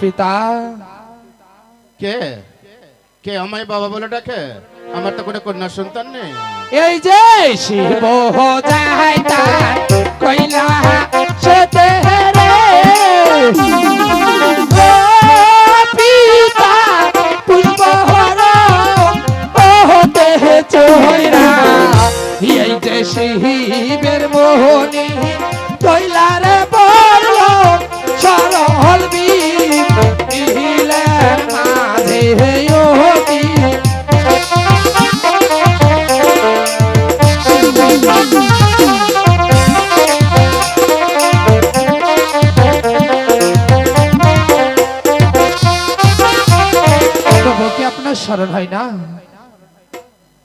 পিতা। কে? কে? আমায় বাবা বলে ডাকে? আমার তো কোনো কন্যা সন্তান নেই। এই যে শিব যাই স্মরণ হয় না।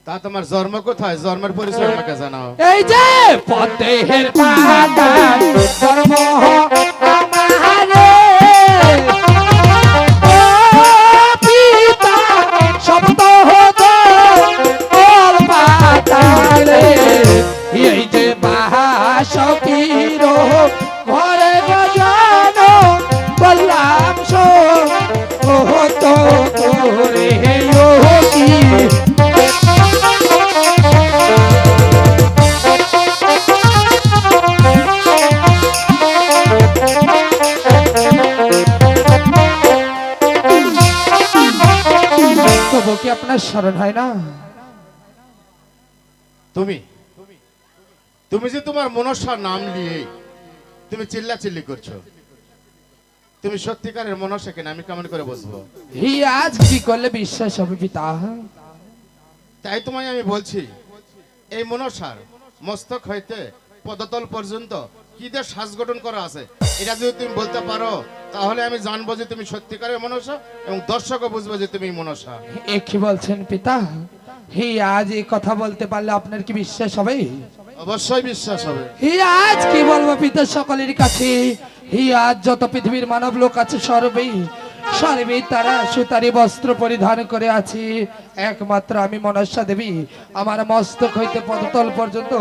তা তোমার জন্ম কোথায়? জন্মের পরিচয় আমাকে জানাও। এই যে পদ্মের পাতায় স্মরণ হয় না? তুমি তুমি যে তোমার মনসার নাম নিয়ে তুমি চিল্লা চিল্লি করছ। তুমি সত্যিকারের মনসা কিনা আমি কেমন করে বসবো? হি আজ কি করলে বিশ্বাস হবে পিতা তাই তোমায় আমি বলছি এই মনসার মস্তক হইতে পদতল পর্যন্ত কি দিয়ে শ্বাস গঠন করা আছে এটা যদি তুমি বলতে পারো তাহলে আমি জানব যে তুমি সত্যিকারের মনসা এবং দর্শকও বুঝব যে তুমি মনসা। এ কি বলছেন পিতা? হি আজ এই কথা বলতে পারলে আপনার কি বিশ্বাস হবে? অবশ্যই বিশ্বাস হবে। হি আজ কি বলব পিতা সকলের কাছে? হি আজ যত পৃথিবীর মানব লোক আছে সর্বেই সর্বেই তারা সুতারি বস্ত্র পরিধান করে আছে। একমাত্র আমি মনসা দেবী। আমার মস্তক হইতে পদতল পর্যন্ত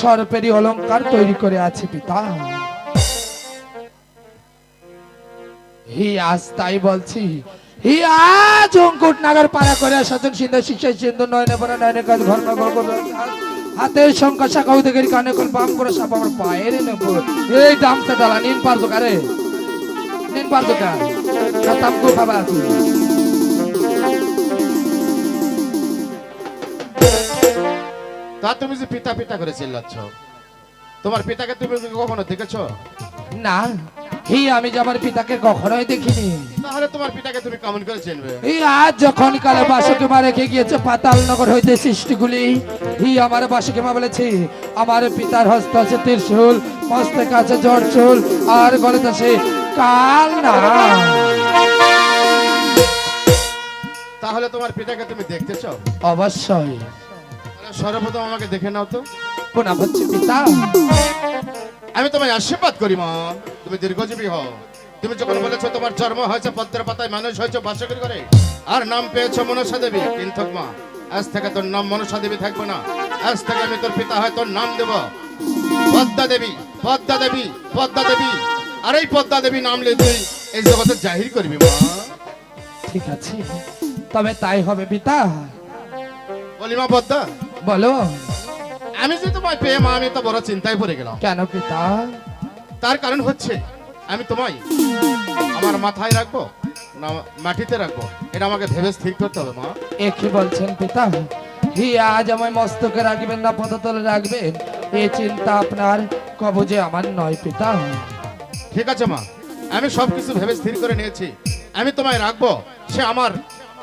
সর্পেরই অলংকার তৈরি করে আছে পিতা। হি আজ তাই বলছি। হি আজ অঙ্কুট নাগার পাড়া করে সজন সিন্ধু শিষ্য সিন্ধু নয়নে পরে নয়নে কাজ ঘর হাতে শঙ্কা শাখা উদে গেরি কানে কল বাম করে সাপ আমার পায়ের নেব এই দামটা ডালা নিন পারতো কারে নিন পারতো কা খাতাম কো বাবা। তা তুমি যে পিতা পিতা করে চিল্লাচ্ছ তোমার পিতাকে তুমি কখনো দেখেছ? না। হি আমি যে আমার পিতাকে কখনোই দেখিনি। তাহলে তোমার পিতাকে তুমি কেমন করে চিনবে? এই আজ যখন কালে রেখে গিয়েছে পাতাল নগর হইতে সৃষ্টিগুলি হি আমার বাসকে মা বলেছে আমার পিতার হস্ত আছে ত্রিশূল চুল আর গলে আছে কাল না। তাহলে তোমার পিতাকে তুমি দেখতেছো অবশ্যই। সর্বপ্রথম আমাকে দেখে নাও তো। হচ্ছে পিতা। আমি তোমায় আশীর্বাদ করি মা। তুমি দীর্ঘজীবী হও। তুমি যখন বলেছ তোমার জন্ম হয়েছে পদ্মের পাতায় মানুষ হয়েছে বাসকের করে আর নাম পেয়েছ মনসা দেবী কিন্তু মা আজ থেকে তোর নাম মনসা দেবী থাকবে না। আজ থেকে আমি তোর পিতা হয় তোর নাম দেব। পদ্মা দেবী পদ্মা দেবী পদ্মা দেবী। আর এই পদ্মা দেবী নাম নিয়ে তুই এই জগতে জাহির করবি মা। ঠিক আছে। তবে তাই হবে পিতা। বলি মা পদ্মা বলো। আমি যে তোমায় পেয়ে মা আমি তো বড় চিন্তায় পড়ে গেলাম। কেন পিতা? তার কারণ হচ্ছে আমি তোমায় আমার মাথায় রাখব না মাটিতে রাখব। এটা আমাকে ভেবে স্থির করতে হবে মা। এ কি বলছেন পিতা? হি আজ আমায় মস্তকে রাখবেন না পদতলে রাখবেন। এ চিন্তা আপনার কবজে আমার নয় পিতা। ঠিক আছে মা। আমি সবকিছু ভেবে স্থির করে নিয়েছি। আমি তোমায় রাখব সে আমার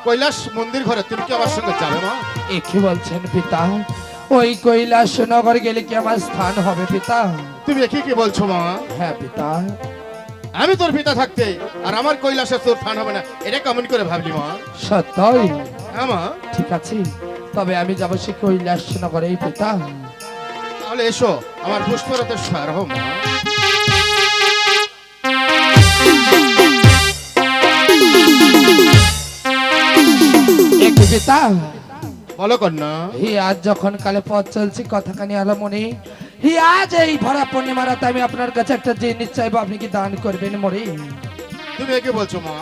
কৈলাস মন্দির ঘরে। তুমি কি আমার সঙ্গে যাবে মা? এ কি বলছেন পিতা? ওই কৈলাস নগর গেলে কি আমার স্থান হবে পিতা? তুমি কি কি বলছো মা? হ্যাঁ পিতা। আমি তোর পিতা থাকতে আর আমার কৈলাসে তোর ফান হবে না এটা কেমন করে ভাবলি মা? সত্যই? হ্যাঁ মা। ঠিক আছে তবে আমি যাব সে কৈলাস নগরেই পিতা। তাহলে এসো আমার পুষ্পরতে সার হো মা। পিতা? বলো কন্যা হি আজ যখন কালে পথ চলছি কথাখানি আলো মনে হি আজ এই ভরা পূর্ণিমা রাতে আমি আপনার কাছে একটা জিনিস চাইব আপনি কি দান করবেন মরে? তুমি একে বলছো মা?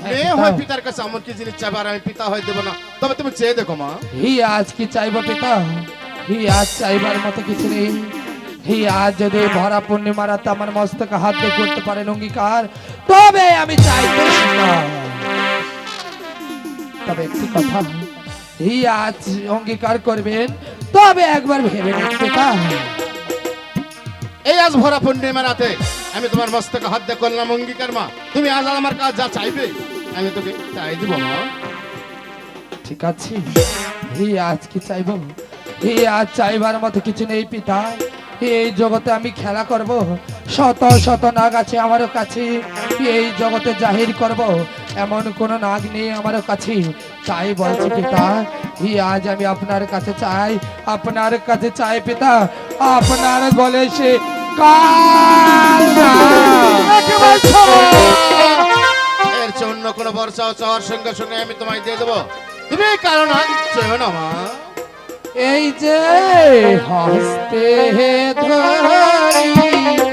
হ্যাঁ, মেয়ে হয় পিতার কাছে আমার কি জিনিস চাইবে আর আমি পিতা হয়ে দেবো না। তবে তুমি চেয়ে দেখো মা। হি আজ কি চাইব পিতা? হি আজ চাইবার মতো কিছু নেই। হি আজ যদি ভরা পূর্ণিমা রাতে আমার মস্তকে হাত দিয়ে করতে পারেন অঙ্গীকার তবে আমি চাইতে তবে একটি কথা হি আজ অঙ্গীকার করবেন তবে একবার ভেবে পিতা এই আজ ভরা পূর্ণিমা রাতে আমি তোমার মস্তকে হাত দিয়ে করলাম অঙ্গীকার মা। তুমি আজ আমার কাজ যা চাইবে আমি তোকে চাই দিব মা। ঠিক আছে হি আজ কি চাইব? হি আজ চাইবার মতো কিছু নেই পিতা। এই জগতে আমি খেলা করব শত শত নাগ আছে আমারও কাছে। এই জগতে জাহির করব এমন কোন নাগ নেই আমার কাছে। তাই বলছি পিতা হি আজ আমি আপনার কাছে চাই আপনার কাছে চাই পিতা। আপনার গলে সে। এর চেয়ে অন্য কোনো বর্ষা চাওয়ার সঙ্গে সঙ্গে আমি তোমায় দিয়ে দেবো। তুমি কারণ চেয়েও না মা। এই যে হস্তে ধরি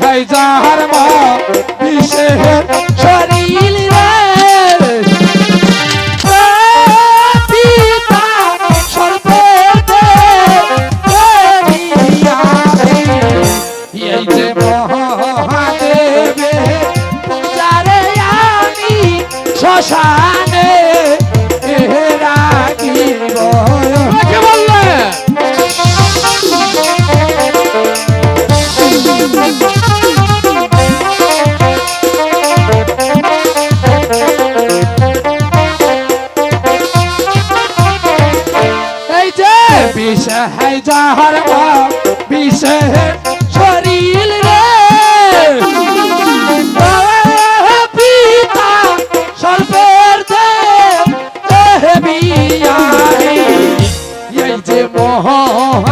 হয় যাহার মা বিষে শরীর রে। এই যে মহাদেবে পূজারে আমি শ্মশানে বিষ হাই যাহার বিষ শরীর রে। পিতা সর্বের দেবিয়ারি এই যে মহাদেবে